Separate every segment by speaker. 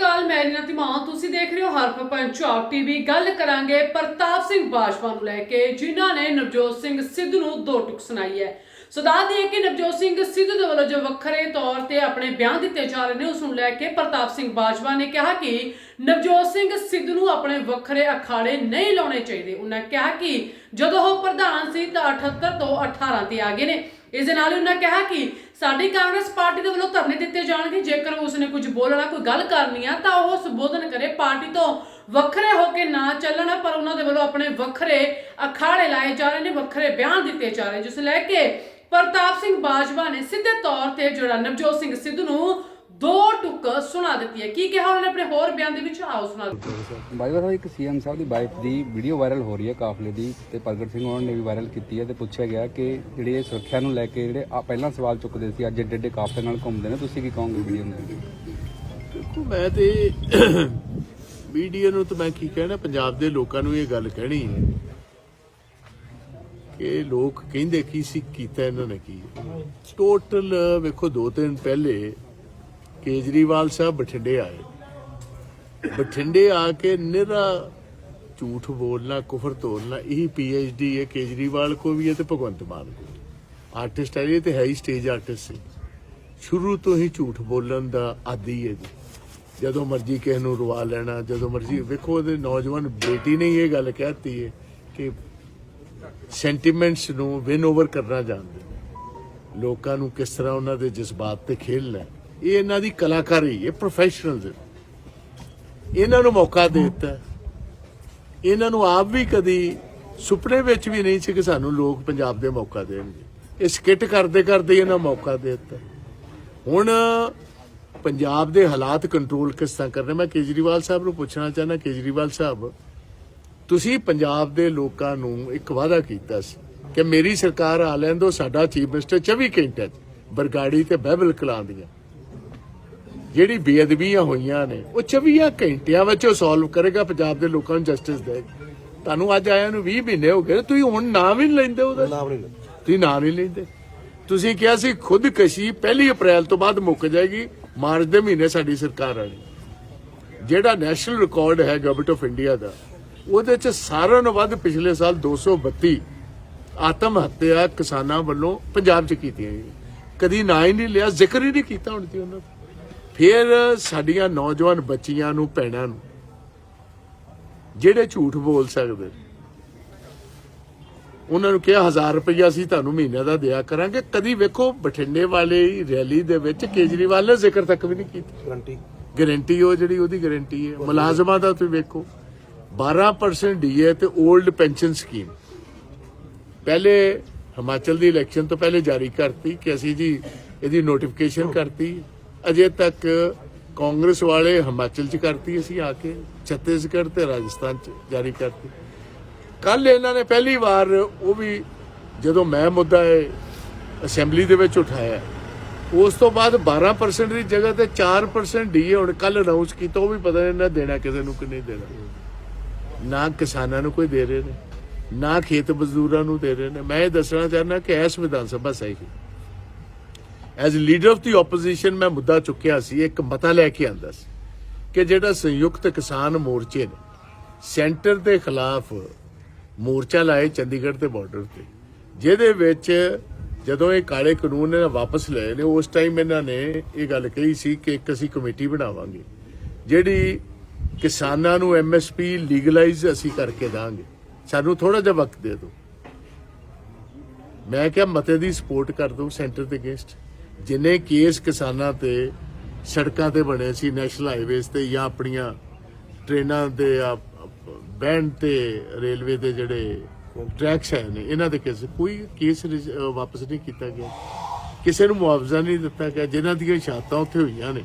Speaker 1: ਕਾਲ ਮੈਰੀਨਾ ਧੀਮਾਨ ਤੁਸੀਂ ਦੇਖ ਰਹੇ ਹੋ ਹਰਫ ਪੰਜਾਬ ਟੀਵੀ। ਗੱਲ ਕਰਾਂਗੇ ਪ੍ਰਤਾਪ ਸਿੰਘ ਬਾਜਵਾ ਨੂੰ ਲੈ ਕੇ, ਜਿਨ੍ਹਾਂ ਨੇ ਨਵਜੋਤ ਸਿੰਘ ਸਿੱਧੂ ਨੂੰ ਦੋ ਟੁਕ ਸੁਣਾਈ ਹੈ। ਸੋ ਦੱਸ ਕਿ ਨਵਜੋਤ ਸਿੰਘ ਸਿੱਧੂ ਦੇ ਵੱਲੋਂ ਜੋ ਵੱਖਰੇ ਤੌਰ ਤੇ ਆਪਣੇ ਬਿਆਨ ਦਿੱਤੇ ਜਾ ਰਹੇ ਨੇ, ਉਸ ਨੂੰ ਲੈ ਕੇ ਪ੍ਰਤਾਪ ਸਿੰਘ ਬਾਜਵਾ ਨੇ ਕਿਹਾ ਕਿ ਨਵਜੋਤ ਸਿੰਘ ਸਿੱਧੂ ਨੂੰ ਆਪਣੇ ਵੱਖਰੇ ਅਖਾੜੇ ਨਹੀਂ ਲਾਉਣੇ ਚਾਹੀਦੇ। ਉਹਨਾਂ ਕਿਹਾ ਕਿ ਜਦੋਂ ਉਹ ਪ੍ਰਧਾਨ ਸੀ ਤਾਂ 78 ਤੋਂ 18 ਤੇ ਆ ਗਏ ਨੇ। ਇਸ ਦੇ ਨਾਲ ਹੀ ਉਹਨਾਂ ਕਿਹਾ ਕਿ ਸਾਡੀ ਕਾਂਗਰਸ ਪਾਰਟੀ ਦੇ ਵੱਲੋਂ ਧਰਨੇ ਦਿੱਤੇ ਜਾਣਗੇ। ਜੇਕਰ ਉਸਨੇ ਕੁਝ ਬੋਲਣਾ ਕੋਈ ਗੱਲ ਕਰਨੀ ਆ, ਤਾਂ ਉਹ ਸੰਬੋਧਨ ਕਰੇ। ਪਾਰਟੀ ਤੋਂ ਵੱਖਰੇ ਹੋ ਕੇ ਨਾ ਚੱਲਣਾ, ਪਰ ਉਹਨਾਂ ਦੇ ਵੱਲੋਂ ਆਪਣੇ ਵੱਖਰੇ ਅਖਾੜੇ ਲਾਏ ਜਾ ਰਹੇ ਨੇ, ਵੱਖਰੇ ਬਿਆਨ ਦਿੱਤੇ ਜਾ ਰਹੇ ਜਿਸ ਲੈ ਕੇ ਪ੍ਰਤਾਪ ਸਿੰਘ ਬਾਜਵਾ ਨੇ ਸਿੱਧੇ ਤੌਰ ਤੇ ਜਿਹੜਾ ਨਵਜੋਤ ਸਿੰਘ ਸਿੱਧੂ ਨੂੰ ਦੋ ਟੁੱਕ ਸੁਣਾ ਦਿੱਤੀ ਹੈ। ਕੀ ਕਿਹਾ ਉਹਨਾਂ ਨੇ ਆਪਣੇ ਹੋਰ ਬਿਆਨ ਦੇ ਵਿੱਚ? ਆਓ ਸੁਣਾ
Speaker 2: ਬਾਈਵਾ ਸਾਹਿਬ ਇੱਕ ਸੀਐਮ ਸਾਹਿਬ ਦੀ ਵਾਈਫ ਦੀ ਵੀਡੀਓ ਵਾਇਰਲ ਹੋ ਰਹੀ ਹੈ ਕਾਫਲੇ ਦੀ ਤੇ ਪ੍ਰਗਟ ਸਿੰਘ ਉਹਨਾਂ ਨੇ ਵੀ ਵਾਇਰਲ ਕੀਤੀ ਹੈ ਤੇ ਪੁੱਛਿਆ ਗਿਆ ਕਿ ਜਿਹੜੇ ਇਹ ਸੁਰੱਖਿਆ ਨੂੰ ਲੈ ਕੇ ਜਿਹੜੇ ਪਹਿਲਾਂ ਸਵਾਲ ਚੁੱਕਦੇ ਸੀ ਅੱਜ ਏਡੇ ਏਡੇ ਕਾਫਲੇ ਨਾਲ ਘੁੰਮਦੇ ਨੇ ਤੁਸੀਂ ਕੀ ਕਹੋਗੇ ਵੀਡੀਓ ਨੂੰ?
Speaker 3: ਦੇਖੋ ਮੈਂ ਤੇ ਮੀਡੀਆ ਨੂੰ ਤਾਂ ਮੈਂ ਕੀ ਕਹਿਣਾ ਪੰਜਾਬ ਦੇ ਲੋਕਾਂ ਨੂੰ ਇਹ ਗੱਲ ਕਹਿਣੀ ਹੈ ਕਿ ਲੋਕ ਕਹਿੰਦੇ ਕੀ ਸੀ ਕੀਤਾ ਇਹਨਾਂ ਨੇ ਕੀ ਟੋਟਲ ਵੇਖੋ ਦੋ ਦਿਨ ਪਹਿਲੇ ਕੇਜਰੀਵਾਲ ਸਾਹਿਬ ਬਠਿੰਡੇ ਆਏ। ਬਠਿੰਡੇ ਆ ਕੇ ਨਿਹਰਾ ਝੂਠ ਬੋਲਣਾ, ਕੁਫਰ ਤੋਲਣਾ, ਇਹੀ ਪੀਐਚਡੀ ਹੈ। ਕੇਜਰੀਵਾਲ ਕੋ ਵੀ ਹੈ ਤੇ ਭਗਵੰਤ ਮਾਨ ਕੋ ਆਰਟਿਸਟ ਹੈ, ਇਹ ਤੇ ਹੈ ਹੀ ਸਟੇਜ ਆਰਟਿਸਟ ਸੀ। ਸ਼ੁਰੂ ਤੋਂ ਹੀ ਝੂਠ ਬੋਲਣ ਦਾ ਆਦੀ ਹੈ ਜੀ। ਜਦੋਂ ਮਰਜ਼ੀ ਕਿਸੇ ਨੂੰ ਰਵਾ ਲੈਣਾ, ਜਦੋਂ ਮਰਜ਼ੀ, ਵੇਖੋ ਉਹਦੇ ਨੌਜਵਾਨ ਬੇਟੀ ਨੇ ਇਹ ਗੱਲ ਕਹਿਤੀ ਹੈ ਕਿ ਸੈਂਟੀਮੈਂਟਸ ਨੂੰ ਵਿਨ ਓਵਰ ਕਰਨਾ ਜਾਣਦੇ ਲੋਕਾਂ ਨੂੰ ਕਿਸ ਤਰ੍ਹਾਂ ਉਹਨਾਂ ਦੇ ਜਜ਼ਬਾਤ ਤੇ ਖੇਲਣਾ ਹੈ। ਇਹ ਇਹਨਾਂ ਦੀ ਕਲਾਕਾਰੀ, ਇਹ ਪ੍ਰੋਫੈਸ਼ਨਲਸ ਇਹਨਾਂ ਨੂੰ ਮੌਕਾ ਦੇ ਦਿੱਤਾ। ਇਹਨਾਂ ਨੂੰ ਆਪ ਵੀ ਕਦੀ ਸੁਪਨੇ ਵਿੱਚ ਵੀ ਨਹੀਂ ਸੀ ਕਿ ਸਾਨੂੰ ਲੋਕ ਪੰਜਾਬ ਦੇ ਮੌਕਾ ਦੇਣਗੇ। ਇਹ ਸਕਿੱਟ ਕਰਦੇ ਕਰਦੇ ਇਹਨਾਂ ਮੌਕਾ ਦੇ ਦਿੱਤਾ। ਹੁਣ ਪੰਜਾਬ ਦੇ ਹਾਲਾਤ ਕੰਟਰੋਲ ਕਿਸ ਤਰ੍ਹਾਂ ਕਰਨੇ ਮੈਂ ਕੇਜਰੀਵਾਲ ਸਾਹਿਬ ਨੂੰ ਪੁੱਛਣਾ ਚਾਹੁੰਦਾ। ਕੇਜਰੀਵਾਲ ਸਾਹਿਬ, ਤੁਸੀਂ ਪੰਜਾਬ ਦੇ ਲੋਕਾਂ ਨੂੰ ਇੱਕ ਵਾਅਦਾ ਕੀਤਾ ਸੀ ਕਿ ਮੇਰੀ ਸਰਕਾਰ ਆ ਲੈਣ ਦੋ ਸਾਡਾ ਚੀਫ ਮਿਨਿਸਟਰ 24 ਘੰਟੇ 'ਚ ਬਰਗਾੜੀ ਤੇ ਬਹਿਬਲ ਕਲਾਂ ਦੀਆਂ। ਜਿਹੜੀ ਬੇਅਦਬੀਆਂ ਹੋਈਆਂ ਨੇ ਉਹ 24 ਘੰਟਿਆਂ ਵਿੱਚ ਉਹ ਸੋਲਵ ਕਰੇਗਾ ਪੰਜਾਬ ਦੇ ਲੋਕਾਂ ਨੂੰ ਜਸਟਿਸ ਦੇਗਾ ਤੁਹਾਨੂੰ ਅੱਜ ਆਇਆ ਨੂੰ 20 ਮਹੀਨੇ ਹੋ ਗਏ ਤੁਸੀਂ ਹੁਣ ਨਾਮ ਹੀ ਨਹੀਂ ਲੈਂਦੇ ਉਹਦਾ। ਨਾਮ ਨਹੀਂ ਤੁਸੀਂ ਨਾਮ ਨਹੀਂ ਲੈਂਦੇ। ਤੁਸੀਂ ਕਿਹਾ ਸੀ ਖੁਦਕਸ਼ੀ ਪਹਿਲੀ ਅਪ੍ਰੈਲ ਤੋਂ ਬਾਅਦ ਮੁੱਕ ਜਾਏਗੀ ਮਾਰਚ ਦੇ ਮਹੀਨੇ ਸਾਡੀ ਸਰਕਾਰ ਆਣੀ। ਜਿਹੜਾ ਨੈਸ਼ਨਲ ਰਿਕਾਰਡ ਹੈ ਗਵਰਨਮੈਂਟ ਆਫ ਇੰਡੀਆ ਦਾ ਉਹਦੇ ਚ ਸਾਰਿਆਂ ਨਾਲੋਂ ਵੱਧ ਪਿਛਲੇ ਸਾਲ 232 ਆਤਮ ਹੱਤਿਆ ਕਿਸਾਨਾਂ ਵੱਲੋਂ ਪੰਜਾਬ ਚ ਕੀਤੀਆਂ ਗਈਆਂ। ਕਦੀ ਨਾ ਹੀ ਨਹੀਂ ਲਿਆ ਜ਼ਿਕਰ ਹੀ ਨਹੀਂ ਕੀਤਾ ਹੁਣ ਤੇ ਉਹਨਾਂ ਦਾ। ਫਿਰ ਸਾਡੀਆਂ ਨੌਜਵਾਨ ਬੱਚੀਆਂ ਨੂੰ ਭੈਣਾਂ ਨੂੰ ਜਿਹੜੇ ਝੂਠ ਬੋਲ ਸਕਦੇ ਉਹਨਾਂ ਨੂੰ ਕਿਹਾ 1000 ਰੁਪਇਆ ਅਸੀਂ ਤੁਹਾਨੂੰ ਮਹੀਨੇ ਦਾ ਦਿਆ ਕਰਾਂਗੇ। ਕਦੀ ਵੇਖੋ ਬਠਿੰਡੇ ਵਾਲੇ ਰੈਲੀ ਦੇ ਵਿੱਚ ਕੇਜਰੀਵਾਲ ਨੇ ਜ਼ਿਕਰ ਤੱਕ ਵੀ ਨਹੀਂ ਕੀਤਾ।
Speaker 4: ਗਰੰਟੀ
Speaker 3: ਗਾਰੰਟੀ ਉਹ ਜਿਹੜੀ ਉਹਦੀ ਗਾਰੰਟੀ ਹੈ। ਮੁਲਾਜ਼ਮਾਂ ਦਾ ਤੁਸੀਂ ਵੇਖੋ 12% ਡੀਏ ਤੇ 올ਡ ਪੈਨਸ਼ਨ ਸਕੀਮ। ਪਹਿਲੇ ਹਿਮਾਚਲ ਦੀ ਇਲੈਕਸ਼ਨ ਤੋਂ ਪਹਿਲੇ ਜਾਰੀ ਕਰਤੀ ਕਿ ਅਸੀਂ ਜੀ ਇਹਦੀ ਨੋਟੀਫਿਕੇਸ਼ਨ ਕਰਤੀ। ਅਜੇ ਤੱਕ ਕਾਂਗਰਸ ਵਾਲੇ ਹਿਮਾਚਲ ਚ ਕਰਤੀ ਅਸੀਂ ਆ ਕੇ, ਛੱਤੀਸਗੜ੍ਹ ਤੇ ਰਾਜਸਥਾਨ ਚ ਜਾਰੀ ਕਰਤੀ। ਕੱਲ ਇਹਨਾਂ ਨੇ ਪਹਿਲੀ ਵਾਰ ਉਹ ਵੀ ਜਦੋਂ ਮੈਂ ਮੁੱਦਾ ਅਸੈਂਬਲੀ ਦੇ ਵਿੱਚ ਉਠਾਇਆ, ਉਸ ਤੋਂ ਬਾਅਦ 12% ਦੀ ਜਗ੍ਹਾ ਤੇ 4% ਡੀਏ ਹੁਣ ਕੱਲ ਅਨਾਉਂਸ ਕੀਤਾ, ਉਹ ਵੀ ਪਤਾ ਨਹੀਂ ਨਾ ਦੇਣਾ ਕਿਸੇ ਨੂੰ ਕਿ ਨਹੀਂ ਦੇਣਾ। ਨਾ ਕਿਸਾਨਾਂ ਨੂੰ ਕੋਈ ਦੇ ਰਹੇ ਨੇ, ਨਾ ਖੇਤ ਮਜ਼ਦੂਰਾਂ ਨੂੰ ਦੇ ਰਹੇ ਨੇ। ਮੈਂ ਇਹ ਦੱਸਣਾ ਚਾਹੁੰਦਾ ਕਿ ਇਸ ਵਿਧਾਨ ਸਭਾ ਸਹੀ as leader of the opposition ਮੈਂ ਮੁੱਦਾ ਚੁੱਕਿਆ ਸੀ, ਇੱਕ ਮਤਾ ਲੈ ਕੇ ਆਂਦਾ ਸੀ ਕਿ ਜਿਹੜਾ ਸੰਯੁਕਤ ਕਿਸਾਨ ਮੋਰਚੇ ਨੇ, ਸੈਂਟਰ ਦੇ ਖਿਲਾਫ ਮੋਰਚਾ ਲਾਏ ਚੰਡੀਗੜ੍ਹ ਦੇ ਬਾਰਡਰ ਤੇ, ਜਿਹਦੇ ਵਿੱਚ ਜਦੋਂ ਇਹ ਕਾਲੇ ਕਾਨੂੰਨ ਇਹਨਾਂ ਵਾਪਸ ਲਏ ਨੇ, ਉਸ ਟਾਈਮ ਇਹਨਾਂ ਨੇ ਇਹ ਗੱਲ ਕਹੀ ਸੀ ਕਿ ਇੱਕ ਅਸੀਂ ਕਮੇਟੀ ਬਣਾਵਾਂਗੇ, ਜਿਹੜੀ ਕਿਸਾਨਾਂ ਨੂੰ ਐਮਐਸਪੀ ਲੀਗਲਾਈਜ਼ ਅਸੀਂ ਕਰਕੇ ਦਾਂਗੇ। ਸਾਨੂੰ ਥੋੜਾ ਜਿਹਾ ਵਕਤ ਦੇ ਦਿਓ। ਮੈਂ ਕਿਹਾ ਮਤੇ ਦੀ ਸਪੋਰਟ ਕਰ ਦਿਓ ਸੈਂਟਰ ਦੇ ਅਗੇਂਸਟ ਜਿੰਨੇ ਕੇਸ ਕਿਸਾਨਾਂ ਤੇ, ਸੜਕਾਂ ਤੇ ਬਣੇ ਸੀ ਨੈਸ਼ਨਲ ਹਾਈਵੇਜ਼ ਤੇ ਜਾਂ ਆਪਣੀਆਂ ਟ੍ਰੇਨਾਂ ਦੇ ਬੈਂਡ ਤੇ ਰੇਲਵੇ ਦੇ ਜਿਹੜੇ ਟਰੈਕਸ ਹੈ ਨੇ, ਇਹਨਾਂ ਦੇ ਕੇਸ, ਕੋਈ ਕੇਸ ਰਿਜ- ਵਾਪਸ ਨਹੀਂ ਕੀਤਾ ਗਿਆ। ਕਿਸੇ ਨੂੰ ਮੁਆਵਜ਼ਾ ਨਹੀਂ ਦਿੱਤਾ ਗਿਆ, ਜਿਨ੍ਹਾਂ ਦੀਆਂ ਸ਼ਹਾਦਤਾਂ ਉੱਥੇ ਹੋਈਆਂ ਨੇ।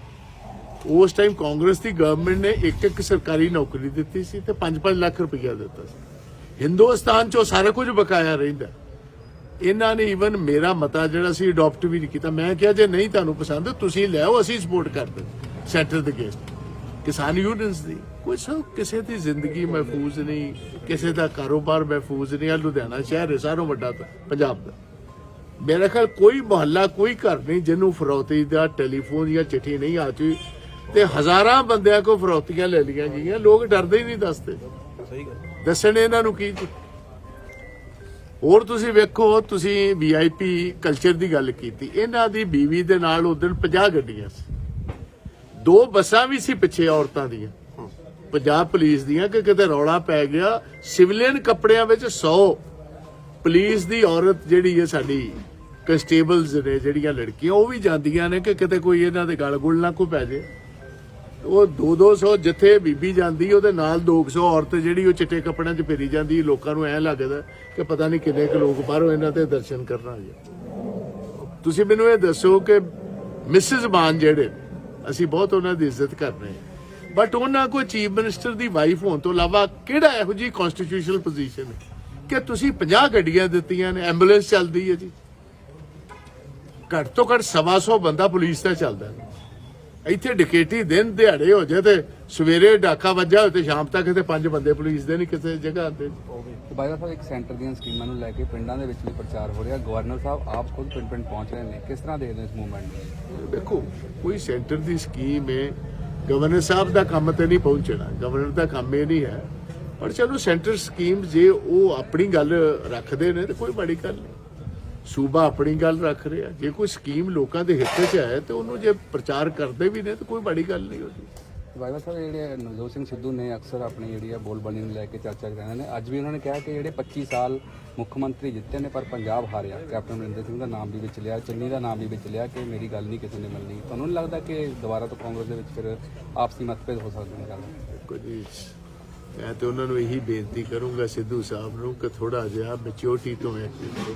Speaker 3: ਉਸ ਟਾਈਮ ਕਾਂਗਰਸ ਦੀ ਗਵਰਨਮੈਂਟ ਨੇ ਇੱਕ ਇੱਕ ਸਰਕਾਰੀ ਨੌਕਰੀ ਦਿੱਤੀ ਸੀ ਤੇ 5-5 ਲੱਖ ਰੁਪਈਆ ਦਿੱਤਾ ਸੀ। ਹਿੰਦੁਸਤਾਨ 'ਚ ਉਹ ਸਾਰਾ ਕੁਝ ਬਕਾਇਆ ਰਹਿੰਦਾ। ਇਹਨਾਂ ਨੇ ਇਵਨ ਮੇਰਾ ਮਤਾ ਜਿਹੜਾ ਸੀ ਅਡਾਪਟ ਵੀ ਨਹੀਂ ਕੀਤਾ। ਮੈਂ ਕਿਹਾ ਜੇ ਨਹੀਂ ਤੁਹਾਨੂੰ ਪਸੰਦ ਤੁਸੀਂ ਲੈ ਆਓ ਅਸੀਂ ਸਪੋਰਟ ਕਰਦੇ ਸੈਂਟਰ ਦੇ ਗੇਸਟ ਕਿਸਾਨ ਯੂਨੀਅਨਸ ਦੀ ਕੋਈ ਸਭ ਕਿਸੇ ਦੀ ਜ਼ਿੰਦਗੀ ਮਹਿਫੂਜ਼ ਨਹੀਂ ਕਿਸੇ ਦਾ ਕਾਰੋਬਾਰ ਮਹਿਫੂਜ਼ ਨਹੀਂ। ਆ ਲੁਧਿਆਣਾ ਸ਼ਹਿਰ ਹੈ ਸਾਰੋਂ ਵੱਡਾ ਪੰਜਾਬ ਦਾ। ਮੇਰੇ ਖਿਆਲ ਕੋਈ ਮੁਹੱਲਾ ਕੋਈ ਘਰ ਨਹੀਂ ਜਿਹਨੂੰ ਫਰੌਤੀ ਦਾ ਟੈਲੀਫੋਨ ਜਾਂ ਚਿੱਠੀ ਨਹੀਂ ਆ ਚੁੱਕੀ ਤੇ ਹਜ਼ਾਰਾਂ ਬੰਦਿਆਂ ਕੋ ਫਰੋਤੀਆਂ ਲੈ ਲਈਆਂ ਗਈਆਂ। ਲੋਕ ਡਰਦੇ ਹੀ ਨਹੀਂ ਦੱਸਦੇ।
Speaker 4: ਸਹੀ ਗੱਲ।
Speaker 3: ਦੱਸਣ ਇਹਨਾਂ ਨੂੰ ਕੀ ਹੋਰ ਤੁਸੀਂ ਵੇਖੋ, ਤੁਸੀਂ ਵੀਆਈਪੀ ਕਲਚਰ ਦੀ ਗੱਲ ਕੀਤੀ। ਇਹਨਾਂ ਦੀ ਬੀਵੀ ਦੇ ਨਾਲ ਉਦੋਂ 50 ਗੱਡੀਆਂ ਸੀ। ਦੋ ਬੱਸਾਂ ਵੀ ਸੀ ਪਿੱਛੇ ਔਰਤਾਂ ਦੀਆਂ। ਪੰਜਾਬ ਪੁਲਿਸ ਦੀਆਂ, ਕਿ ਕਿਤੇ ਰੌਲਾ ਪੈ ਗਿਆ। ਸਿਵਲੀਅਨ ਕੱਪੜਿਆਂ ਵਿੱਚ 100 ਪੁਲਿਸ ਦੀ ਔਰਤ ਜਿਹੜੀ ਹੈ ਸਾਡੀ ਕਨਸਟੇਬਲਸ ਨੇ ਜਿਹੜੀਆਂ ਲੜਕੀਆਂ, ਉਹ ਵੀ ਜਾਂਦੀਆਂ ਨੇ ਕਿ ਕਿਤੇ ਕੋਈ ਇਹਨਾਂ ਦੇ ਗਲ ਗੁਲ ਨਾ ਕੋਈ ਪੈ ਜੇ ਉਹ 2-200 ਜਿੱਥੇ ਬੀਬੀ ਜਾਂਦੀ, ਉਹਦੇ ਨਾਲ 200 ਔਰਤ ਜਿਹੜੀ ਉਹ ਚਿੱਟੇ ਕੱਪੜਿਆਂ 'ਚ ਫੇਰੀ ਜਾਂਦੀ, ਲੋਕਾਂ ਨੂੰ ਐ ਲੱਗਦਾ ਕਿ ਪਤਾ ਨਹੀਂ ਕਿੰਨੇ ਕੁ ਲੋਕ ਬਾਹਰੋਂ ਇਹਨਾਂ ਤੇ ਦਰਸ਼ਨ ਕਰਨ ਆ। ਗਏ ਤੁਸੀਂ ਮੈਨੂੰ ਇਹ ਦੱਸੋ ਕਿ ਮਿਸਿਸ ਮਾਨ ਜਿਹੜੇ, ਅਸੀਂ ਬਹੁਤ ਉਹਨਾਂ ਦੀ ਇੱਜ਼ਤ ਕਰਦੇ ਹਾਂ। ਬਟ ਉਹਨਾਂ ਕੋ ਚੀਫ ਮਿਨਿਸਟਰ ਦੀ ਵਾਈਫ ਹੋਣ ਤੋਂ ਇਲਾਵਾ ਕਿਹੜਾ ਇਹੋ ਜੀ ਕਨਸਟੀਟਿਊਸ਼ਨਲ ਪੋਜੀਸ਼ਨ ਹੈ? ਕਿ ਤੁਸੀਂ 50 ਗੱਡੀਆਂ ਦਿੱਤੀਆਂ ਨੇ, ਐਂਬੂਲੈਂਸ ਚੱਲਦੀ ਹੈ ਜੀ। ਘੱਟ ਤੋਂ ਘੱਟ ਸਵਾ ਸੌ ਬੰਦਾ ਪੁਲਿਸ ਦਾ ਚੱਲਦਾ ਹੈ। ਇੱਥੇ ਡਕੇਟੀ ਦਿਨ ਦਿਹਾੜੇ ਹੋ ਜਾਏ ਤੇ ਸਵੇਰੇ ਡਾਕਾ ਵੱਜਾ ਹੋਏ ਤੇ ਸ਼ਾਮ ਤੱਕ ਤੇ ਪੰਜ ਬੰਦੇ ਪੁਲਿਸ ਦੇ ਨਹੀਂ ਕਿਸੇ ਜਗ੍ਹਾ ਤੇ।
Speaker 2: ਤੇ ਬਾਈ ਸਾਹਿਬ ਇੱਕ ਸੈਂਟਰ ਦੀਆਂ ਸਕੀਮਾਂ ਨੂੰ ਲੈ ਕੇ ਪਿੰਡਾਂ ਦੇ ਵਿੱਚ ਵੀ ਪ੍ਰਚਾਰ ਹੋ ਰਿਹਾ। ਗਵਰਨਰ ਸਾਹਿਬ ਆਪ ਖੁਦ ਪਿੰਡ ਪਿੰਡ ਪਹੁੰਚ ਰਹੇ ਨੇ। ਕਿਸ ਤਰ੍ਹਾਂ ਦੇਖਦੇ ਇਸ ਮੂਵਮੈਂਟ ਨੂੰ?
Speaker 3: ਦੇਖੋ ਕੋਈ ਸੈਂਟਰ ਦੀ ਸਕੀਮ ਹੈ ਗਵਰਨਰ ਸਾਹਿਬ ਦਾ ਕੰਮ ਤੇ ਨਹੀਂ ਪਹੁੰਚਣਾ। ਗਵਰਨਰ ਦਾ ਕੰਮ ਇਹ ਨਹੀਂ ਹੈ। ਪਰ ਚਲੋ ਸੈਂਟਰ ਸਕੀਮ ਜੇ ਉਹ ਆਪਣੀ ਗੱਲ ਰੱਖਦੇ ਨੇ ਤੇ ਕੋਈ ਬੜੀ ਗੱਲ ਨਹੀਂ। ਸੂਬਾ ਆਪਣੀ ਗੱਲ ਰੱਖ ਰਿਹਾ। ਜੇ ਕੋਈ ਸਕੀਮ ਲੋਕਾਂ ਦੇ ਹਿੱਤ 'ਚ ਹੈ ਤੇ ਉਹਨੂੰ ਜੇ ਪ੍ਰਚਾਰ ਕਰਦੇ ਵੀ ਨੇ ਤਾਂ ਕੋਈ ਬੜੀ ਗੱਲ ਨਹੀਂ ਉਹਦੀ
Speaker 2: ਬਾਈ ਸਾਹਿਬ ਜਿਹੜੇ ਨਵਜੋਤ ਸਿੰਘ ਸਿੱਧੂ ਨੇ ਅਕਸਰ ਆਪਣੀ ਜਿਹੜੀ ਆ ਬੋਲਬਾਣੀ ਨੂੰ ਲੈ ਕੇ ਚਰਚਾ ਕਰਦੇ ਨੇ ਅੱਜ ਵੀ ਉਹਨਾਂ ਨੇ ਕਿਹਾ ਕਿ ਜਿਹੜੇ 25 ਸਾਲ ਮੁੱਖ ਮੰਤਰੀ ਜਿੱਤੇ ਨੇ ਪਰ ਪੰਜਾਬ ਹਾਰਿਆ। ਕੈਪਟਨ ਅਮਰਿੰਦਰ ਸਿੰਘ ਦਾ ਨਾਮ ਵੀ ਵਿੱਚ ਲਿਆ ਚੰਨੀ ਦਾ ਨਾਮ ਵੀ ਵਿੱਚ ਲਿਆ ਕਿ ਮੇਰੀ ਗੱਲ ਨਹੀਂ ਕਿਸੇ ਨੇ ਮੰਨੀ। ਤੁਹਾਨੂੰ ਨਹੀਂ ਲੱਗਦਾ ਕਿ ਦੁਬਾਰਾ ਤੋਂ ਕਾਂਗਰਸ ਦੇ ਵਿੱਚ ਫਿਰ ਆਪਸੀ ਮਤਭੇਦ ਹੋ ਸਕਦੇ ਨੇ ਗੱਲ
Speaker 3: ਜੀ ਮੈਂ ਤੇ ਉਹਨਾਂ ਨੂੰ ਇਹੀ ਬੇਨਤੀ ਕਰੂੰਗਾ ਸਿੱਧੂ ਸਾਹਿਬ ਨੂੰ ਕਿ ਥੋੜਾ ਜਿਹਾ ਮੈਚਿਓਰਟੀ ਤੋਂ ਐਕਟ ਕਰੋ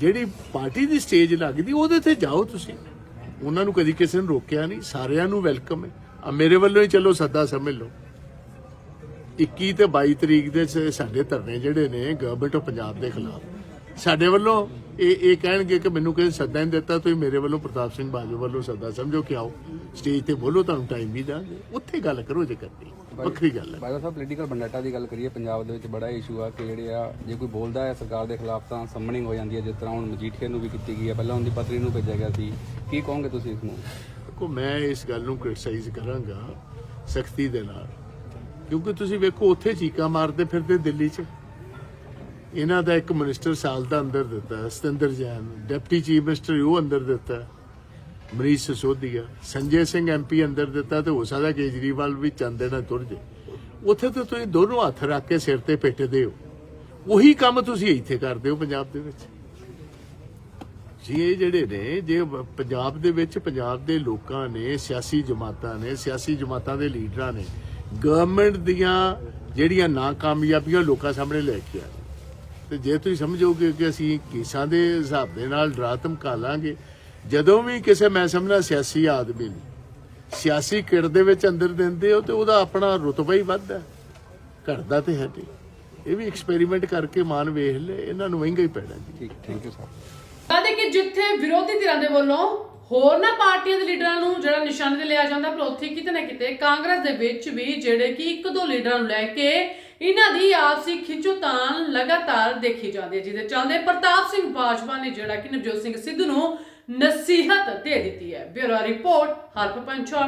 Speaker 3: ਜਿਹੜੀ ਪਾਰਟੀ ਦੀ ਸਟੇਜ ਲੱਗਦੀ, ਉਹਦੇ ਤੇ ਜਾਓ ਤੁਸੀਂ। ਉਹਨਾਂ ਨੂੰ ਕਦੀ ਕਿਸੇ ਨੇ ਰੋਕਿਆ ਨਹੀਂ। ਸਾਰਿਆਂ ਨੂੰ ਵੈਲਕਮ ਹੈ। ਆ ਮੇਰੇ ਵੱਲੋਂ ਹੀ ਚਲੋ ਸੱਦਾ ਸਮਝ ਲਓ। 21 ਤੇ 22 ਤਰੀਕ ਦੇ ਸਾਡੇ ਧਰਨੇ ਜਿਹੜੇ ਨੇ ਗਵਰਨਮੈਂਟ ਆਫ ਪੰਜਾਬ ਦੇ ਖਿਲਾਫ। ਸਾਡੇ ਵੱਲੋਂ ਇਹ ਇਹ ਕਹਿਣਗੇ ਕਿ ਮੈਨੂੰ ਕਿਸੇ ਸੱਦਾ ਨਹੀਂ ਦਿੱਤਾ ਤੁਸੀਂ ਮੇਰੇ ਵੱਲੋਂ ਪ੍ਰਤਾਪ ਸਿੰਘ ਬਾਜੂ ਵੱਲੋਂ ਸੱਦਾ ਸਮਝੋ ਕਿ ਆਓ। ਸਟੇਜ ਤੇ ਬੋਲੋ ਤੁਹਾਨੂੰ ਟਾਈਮ ਵੀ ਦਾਂਗੇ। ਉੱਥੇ ਗੱਲ ਕਰੋ ਜੇ ਕਰਨੀ। ਵੱਖਰੀ ਗੱਲ ਹੈ।
Speaker 2: ਬਾਈ ਸਾਹਿਬ ਪੋਲੀਟੀਕਲ ਬੰਡਾਟਾ ਦੀ ਗੱਲ ਕਰੀਏ ਪੰਜਾਬ ਦੇ ਵਿੱਚ ਬੜਾ ਇਸ਼ੂ ਆ ਕਿ ਜਿਹੜੇ ਆ ਜੇ ਕੋਈ ਬੋਲਦਾ ਹੈ ਸਰਕਾਰ ਦੇ ਖਿਲਾਫ ਤਾਂ ਸਮਨਿੰਗ ਹੋ ਜਾਂਦੀ ਹੈ ਜਿਸ ਤਰ੍ਹਾਂ ਹੁਣ ਮਜੀਠੀਆ ਨੂੰ ਵੀ ਕੀਤੀ ਗਈ ਹੈ। ਪਹਿਲਾਂ ਉਹਦੀ ਪਤਨੀ ਨੂੰ ਭੇਜਿਆ ਗਿਆ ਸੀ। ਕੀ ਕਹੋਗੇ ਤੁਸੀਂ ਇਸ ਨੂੰ?
Speaker 3: ਦੇਖੋ ਮੈਂ ਇਸ ਗੱਲ ਨੂੰ ਕ੍ਰਿਟਿਸਾਈਜ਼ ਕਰਾਂਗਾ ਸਖਤੀ ਦੇ ਨਾਲ। ਕਿਉਂਕਿ ਤੁਸੀਂ ਵੇਖੋ ਉੱਥੇ ਚੀਕਾਂ ਮਾਰਦੇ ਫਿਰਦੇ ਦਿੱਲੀ 'ਚ। ਇਹਨਾਂ ਦਾ ਇੱਕ ਮਿਨਿਸਟਰ ਸਾਲ ਦਾ ਅੰਦਰ ਦਿੱਤਾ Satinder Jain. Deputy chief minister ਉਹ ਅੰਦਰ ਦਿੱਤਾ ਮਨੀਸ਼ ਸਿਸੋਦੀਆ। ਸੰਜੇ ਸਿੰਘ ਐਮਪੀ ਅੰਦਰ ਦਿੱਤਾ ਤੇ ਹੋ ਸਕਦਾ ਕੇਜਰੀਵਾਲ ਵੀ ਚੰਦੇ ਨਾਲ ਤੁਰ ਜੇ ਉੱਥੇ ਤਾਂ ਤੁਸੀਂ ਦੋਨੋਂ ਹੱਥ ਰੱਖ ਕੇ ਸਿਰ ਤੇ ਪਿੱਟਦੇ ਹੋ। ਉਹੀ ਕੰਮ ਤੁਸੀਂ ਇੱਥੇ ਕਰਦੇ ਹੋ ਪੰਜਾਬ ਦੇ ਵਿੱਚ। ਜੀ, ਇਹ ਜਿਹੜੇ ਨੇ, ਜੇ ਪੰਜਾਬ ਦੇ ਵਿੱਚ ਪੰਜਾਬ ਦੇ ਲੋਕਾਂ ਨੇ, ਸਿਆਸੀ ਜਮਾਤਾਂ ਨੇ, ਸਿਆਸੀ ਜਮਾਤਾਂ ਦੇ ਲੀਡਰਾਂ ਨੇ ਗਵਰਨਮੈਂਟ ਦੀਆਂ ਜਿਹੜੀਆਂ ਨਾਕਾਮਯਾਬੀਆਂ ਲੋਕਾਂ ਸਾਹਮਣੇ ਲੈ ਕੇ ਆਏ। ਤੇ ਜੇ ਤੁਸੀਂ ਸਮਝੋਗੇ ਕਿ ਅਸੀਂ ਕੇਸਾਂ ਦੇ ਹਿਸਾਬ ਦੇ ਨਾਲ ਡਰਾ ਧਮਕਾ ਲਾਂਗੇ, ਜਦੋਂ ਵੀ ਕਿਸੇ, ਮੈਂ ਸਮਝਣਾ ਸਿਆਸੀ ਆਦਮੀ ਨੂੰ, ਸਿਆਸੀ ਕਿੜ ਦੇ ਵਿੱਚ ਅੰਦਰ ਦਿੰਦੇ ਹੋ ਤੇ ਉਹਦਾ ਆਪਣਾ ਰੁਤਬਾ ਹੀ ਵੱਧਦਾ ਹੈ। ਘਟਦਾ ਤੇ ਹੈ ਨਹੀਂ। ਇਹ ਵੀ ਐਕਸਪੈਰੀਮੈਂਟ ਕਰਕੇ ਮਾਨ ਵੇਖ ਲੈ ਇਹਨਾਂ ਨੂੰ ਮਹਿੰਗਾ ਹੀ ਪੈਣਾ ਜੀ।
Speaker 2: ਠੀਕ ਥੈਂਕ ਯੂ ਸਰ।
Speaker 1: ਕਹਿੰਦੇ ਕਿ ਜਿੱਥੇ ਵਿਰੋਧੀ ਧਿਰਾਂ ਦੇ ਵੱਲੋਂ ਹੋਰਨਾਂ ਪਾਰਟੀਆਂ ਦੇ ਲੀਡਰਾਂ ਨੂੰ ਜਿਹੜਾ ਨਿਸ਼ਾਨੇ ਤੇ ਲਿਆ ਜਾਂਦਾ, ਪਰ ਉੱਥੇ ਕਿਤੇ ਨਾ ਕਿਤੇ ਕਾਂਗਰਸ ਦੇ ਵਿੱਚ ਵੀ ਜਿਹੜੇ ਕਿ ਇੱਕ ਦੋ ਲੀਡਰਾਂ ਨੂੰ ਲੈ ਕੇ ਇਹਨਾਂ ਦੀ ਆਪਸੀ ਖਿੱਚੋਤਾਣ ਲਗਾਤਾਰ ਦੇਖੀ ਜਾਂਦੀ ਹੈ, ਜਿਹਦੇ ਚੱਲਦੇ ਪ੍ਰਤਾਪ ਸਿੰਘ ਬਾਜਵਾ ਨੇ ਜਿਹੜਾ ਕਿ ਨਵਜੋਤ ਸਿੰਘ ਸਿੱਧੂ ਨੂੰ ਨਸੀਹਤ ਦੇ ਦਿੱਤੀ ਹੈ। Bureau report ਹਰਪ